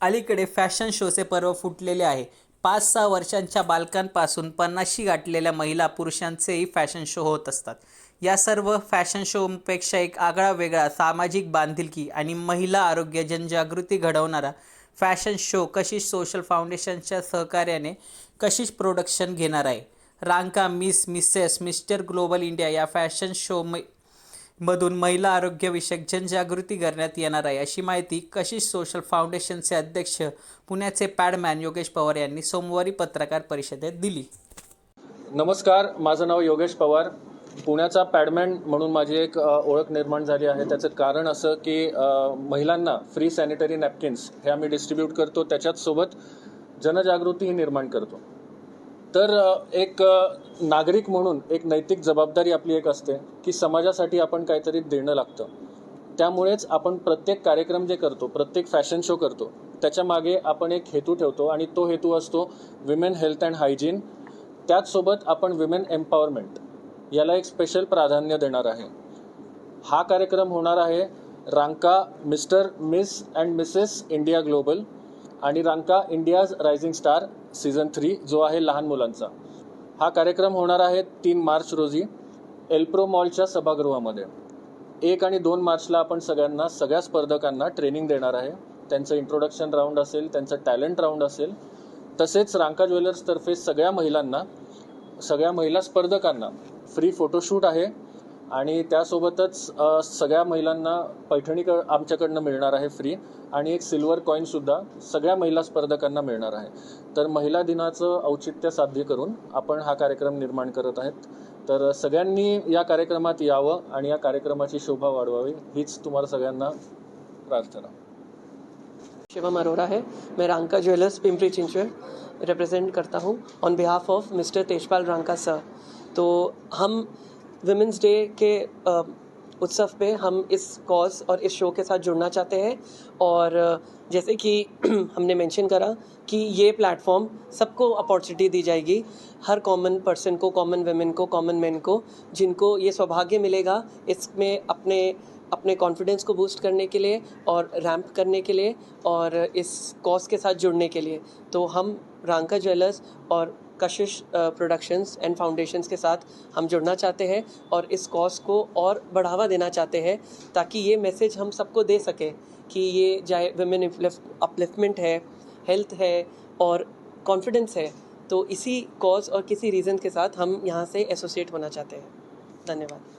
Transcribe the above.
अलीकडे फॅशन शोचे पर्व फुटलेले आहे. पाच सहा वर्षांच्या बालकांपासून पन्नाशी गाठलेल्या महिला पुरुषांचेही फॅशन शो होत असतात. या सर्व फॅशन शोपेक्षा एक आगळा वेगळा सामाजिक बांधिलकी आणि महिला आरोग्य जनजागृती घडवणारा फॅशन शो कशिश सोशल फाउंडेशनच्या सहकार्याने कशिश प्रोडक्शन घेणार आहे. Ranka miss mrs mister global India या फॅशन शो मधून महिला आरोग्यविषयक जनजागृती करण्यात येणार आहे. अशी माहिती कशिश सोशल फाउंडेशनचे अध्यक्ष पुण्याचे पॅडमॅन योगेश पवार यांनी सोमवारी पत्रकार परिषदेत दिली. नमस्कार माझं नाव योगेश पवार. पुण्याचा पॅडमॅन म्हणून माझी एक ओळख निर्माण झाली आहे. त्याचं कारण असं की महिलांना फ्री सॅनिटरी नॅपकिन्स हे आम्ही डिस्ट्रीब्यूट करतो. त्याच्याच सोबत जनजागृतीही निर्माण करतो. तर एक नागरिक म्हणून एक नैतिक जबाबदारी आपली एक असते की समाजासाठी आपण काहीतरी देणं लागतं. त्यामुळेच आपण प्रत्येक कार्यक्रम जे करतो प्रत्येक फॅशन शो करतो त्याच्यामागे आपण एक हेतू ठेवतो आणि तो हेतू असतो विमेन हेल्थ अँड हायजीन त्याचसोबत आपण विमेन एम्पॉवरमेंट याला एक स्पेशल प्राधान्य देणार आहे. हा कार्यक्रम होणार आहे Ranka mister miss and mrs India global. आणि Ranka India's rising star season three जो आहे लहान मुलांचा. हा कार्यक्रम होणार आहे तीन मार्च रोजी एल्प्रो मॉलच्या सभागृहामध्ये. एक आणि दोन मार्चला आपण सगळ्यांना सगळ्या स्पर्धकांना ट्रेनिंग देणार आहे. त्यांचं इंट्रोडक्शन राऊंड असेल त्यांचं टॅलेंट राऊंड असेल. तसेच रांका ज्वेलर्सतर्फे सगळ्या महिलांना सगळ्या महिला स्पर्धकांना फ्री फोटोशूट आहे. आणि त्यासोबतच सगळ्या महिलांना पैठणी क आमच्याकडनं मिळणार आहे फ्री आणि एक सिल्वर कॉईनसुद्धा सगळ्या महिला स्पर्धकांना मिळणार आहे. तर महिला दिनाचं औचित्य साध्य करून आपण हा कार्यक्रम निर्माण करत आहेत. तर सगळ्यांनी या कार्यक्रमात यावं आणि या कार्यक्रमाची शोभा वाढवावी हीच तुम्हाला सगळ्यांना प्रार्थना. शिवम अरोरा है. मैं रांका ज्वेलर्स पिंपरी चिंचवड रिप्रेजेंट करता हूँ. On behalf of mister Tejpal Ranka sir तो हम वुमेंस डे के उत्सव पे हम इस कॉज और इस शो के साथ जुड़ना चाहते हैं और जैसे कि हमने मेंशन करा कि ये प्लेटफॉर्म सबको अपॉर्चुनिटी दी जाएगी। हर कॉमन पर्सन को कॉमन वेमेन को कॉमन मैन को, जिनको ये सौभाग्य मिलेगा इसमें अपने अपने कॉन्फिडेंस को बूस्ट करने के लिए और रैंप करने के लिए और इस कॉज के साथ जुड़ने के लिए। तो हम रांका ज्वेलर्स और कशिश प्रोडक्शंस एंड फाउंडेशंस के साथ हम जुड़ना चाहते हैं और इस कॉज को और बढ़ावा देना चाहते हैं ताकि ये मैसेज हम सबको दे सकें कि ये चाहे वेमेन अपलिफ्टमेंट है हेल्थ है और कॉन्फिडेंस है। तो इसी कॉज और किसी रीज़न के साथ हम यहाँ से एसोसिएट होना चाहते हैं। धन्यवाद।